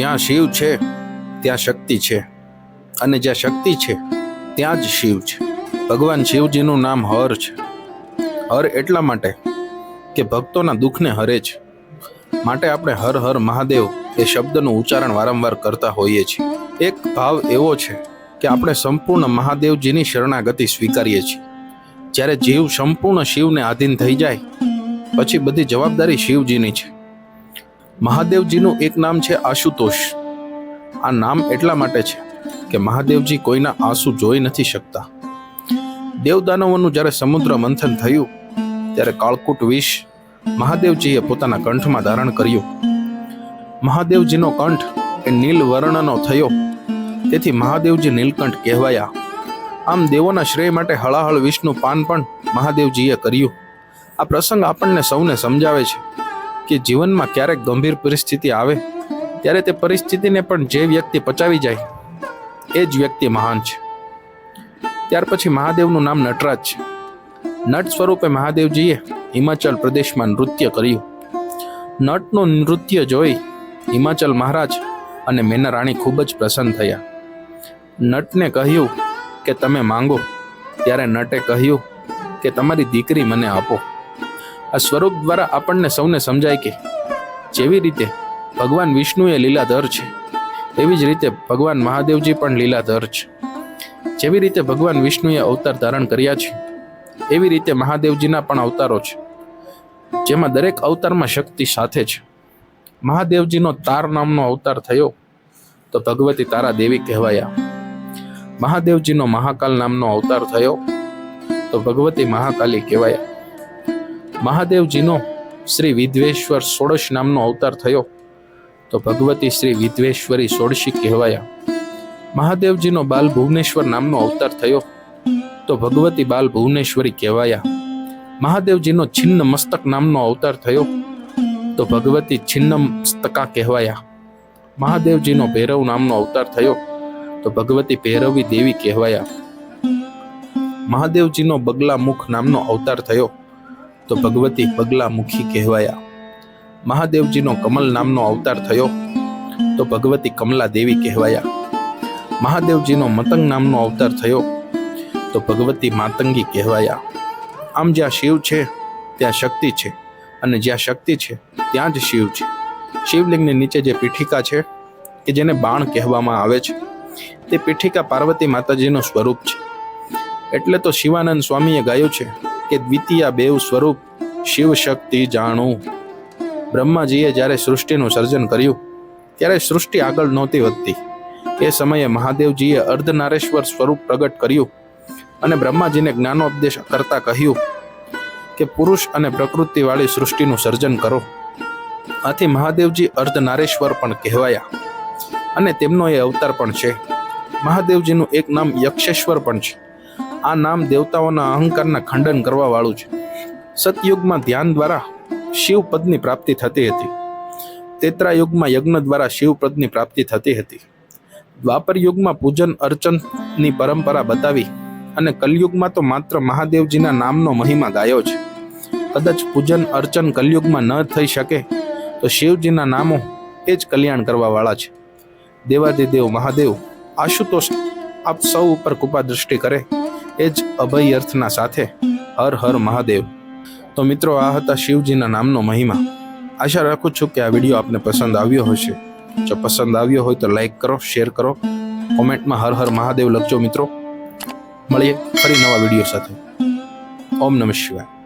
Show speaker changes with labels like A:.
A: જ્યાં શિવ છે, ત્યાં શક્તિ છે. અને જ્યાં શક્તિ છે, ત્યાં જ શિવ છે. ભગવાન શિવજીનું નામ હર છે. હર એટલા માટે કે ભક્તોના દુઃખને હરે છે. માટે આપણે હર હર મહાદેવ એ શબ્દનું ઉચ્ચારણ વારંવાર કરતા હોઈએ છીએ. એક ભાવ એવો છે કે આપણે સંપૂર્ણ મહાદેવજીની શરણાગતિ સ્વીકારીએ છીએ. જ્યારે જીવ સંપૂર્ણ શિવને આધીન થઈ જાય, પછી બધી જવાબદારી શિવજીની છે. મહાદેવજીનું એક નામ છે આશુતોષ. આ નામ એટલા માટે છે કે મહાદેવજી કોઈના આંસુ જોઈ નથી શકતા. દેવદાનવોનું જ્યારે સમુદ્ર મંથન થયું, ત્યારે કાળકૂટ વિષ મહાદેવજીએ પોતાના કંઠમાં ધારણ કર્યું. મહાદેવજીનો કંઠ એ નીલ વર્ણનો થયો. તેથી મહાદેવજી નીલકંઠ કહેવાયા. આમ દેવોના શ્રેય માટે હળાહળ વિષનું પાન પણ મહાદેવજીએ કર્યું. આ પ્રસંગ આપણને સૌને સમજાવે છે. કે જીવનમાં ક્યારેક ગંભીર પરિસ્થિતિ આવે, ત્યારે તે પરિસ્થિતિને પણ જે વ્યક્તિ પચાવી જાય, એ જ વ્યક્તિ મહાન છે. ત્યાર પછી મહાદેવનું નામ નટરાજ છે. નટ સ્વરૂપે મહાદેવજીએ હિમાચલ પ્રદેશમાં નૃત્ય કર્યું. નટનું નૃત્ય જોઈ હિમાચલ મહારાજ અને મેના રાણી ખૂબ જ પ્રસન્ન થયા. નટને કહ્યું કે તમે માંગો, ત્યારે નટે કહ્યું કે તમારી દીકરી મને આપો. આ સ્વરૂપ દ્વારા આપણને સૌને સમજાય કે જેવી રીતે ભગવાન વિષ્ણુ એ લીલાધર છે એવી જ રીતે ભગવાન મહાદેવજી પણ લીલાધર છે. જેવી રીતે ભગવાન વિષ્ણુએ અવતાર ધારણ કર્યા છે, એવી રીતે મહાદેવજીના પણ અવતારો છે, જેમાં દરેક અવતારમાં શક્તિ સાથે છે. મહાદેવજીનો તાર નામનો અવતાર થયો, તો ભગવતી તારા દેવી કહેવાયા. મહાદેવજીનો મહાકાલ નામનો અવતાર થયો, તો ભગવતી મહાકાલી કહેવાયા. મહાદેવજીનો શ્રી વિદ્વેશ્વર ષોડશ નામનો અવતાર થયો. તો ભગવતી શ્રી વિદ્વેશ્વરી ષોડશી કહેવાયા. મહાદેવજીનો બાલ ભુવનેશ્વર નામનો અવતાર થયો. તો ભગવતી બાલ ભુવનેશ્વરી કહેવાયા. મહાદેવજીનો છિન્ન મસ્તક નામનો અવતાર થયો. તો ભગવતી છિન્ન મસ્તકા કહેવાયા. મહાદેવજીનો ભૈરવ નામનો અવતાર થયો. તો ભગવતી ભૈરવી દેવી કહેવાયા. મહાદેવજીનો બગલા મુખ નામનો અવતાર થયો. તો ભગવતી પગલા મુખી કહેવાયા. મહાદેવજીનો કમલ નામનો અવતાર થયો તો ભગવતી કમલા દેવી કહેવાયા. મહાદેવજીનો મતંગ નામનો અવતાર થયો તો ભગવતી માતંગી કહેવાયા. આમ જ્યાં શિવ છે, ત્યાં શક્તિ છે અને જ્યાં શક્તિ છે, ત્યાં જ શિવ છે. શિવલિંગની નીચે જે પીઠિકા છે, કે જેને બાણ કહેવામાં આવે છે, તે પીઠિકા પાર્વતી માતાજીનું સ્વરૂપ છે. એટલે તો શિવાનંદ સ્વામીએ ગાયું છે કે દ્વિતીય બેવ સ્વરૂપ શિવ શક્તિ જાણું. બ્રહ્માજીએ જ્યારે સૃષ્ટિનું સર્જન કર્યું, ત્યારે સૃષ્ટિ આગળ નહોતી વધતી. એ સમયે મહાદેવજીએ અર્ધનારેશ્વર સ્વરૂપ પ્રગટ કર્યું અને બ્રહ્માજીને જ્ઞાનોપદેશ કરતા કહ્યું કે પુરુષ અને પ્રકૃતિવાળી સૃષ્ટિનું સર્જન કરો. આથી મહાદેવજી અર્ધનારેશ્વર પણ કહેવાયા અને તેમનો એ અવતાર પણ છે. મહાદેવજીનું એક નામ યક્ષેશ્વર પણ છે. આ નામ દેવતાઓના અહંકારના ખંડન કરવા વાળું છે. સતયુગમાં ધ્યાન દ્વારા શિવ પદની પ્રાપ્તિ થતી હતી. તેત્રાયુગમાં યજ્ઞ દ્વારા શિવપદની પ્રાપ્તિ થતી હતી. દ્વાપર યુગમાં પૂજન અર્ચનની પરંપરા બતાવી અને કલયુગમાં તો માત્ર મહાદેવજીના નામનો મહિમા ગાયો છે. કદાચ પૂજન અર્ચન કલયુગમાં ન થઈ શકે તો શિવજીના નામો એ જ કલ્યાણ કરવાવાળા છે. દેવાદિદેવ મહાદેવ, આશુતોષ આપ સૌ ઉપર કૃપા દૃષ્ટિ કરે. એ જ અભય અર્થના સાથે, હર હર મહાદેવ. તો મિત્રો, આ હતા શિવજીના નામનો મહિમા. આશા રાખું છું કે આ વીડિયો આપને પસંદ આવ્યો હશે. જો પસંદ આવ્યો હોય તો લાઈક કરો, શેર કરો. કોમેન્ટમાં હર હર મહાદેવ લખજો મિત્રો. મળીએ ફરી નવા વીડિયો સાથે. ઓમ નમઃ શિવાય.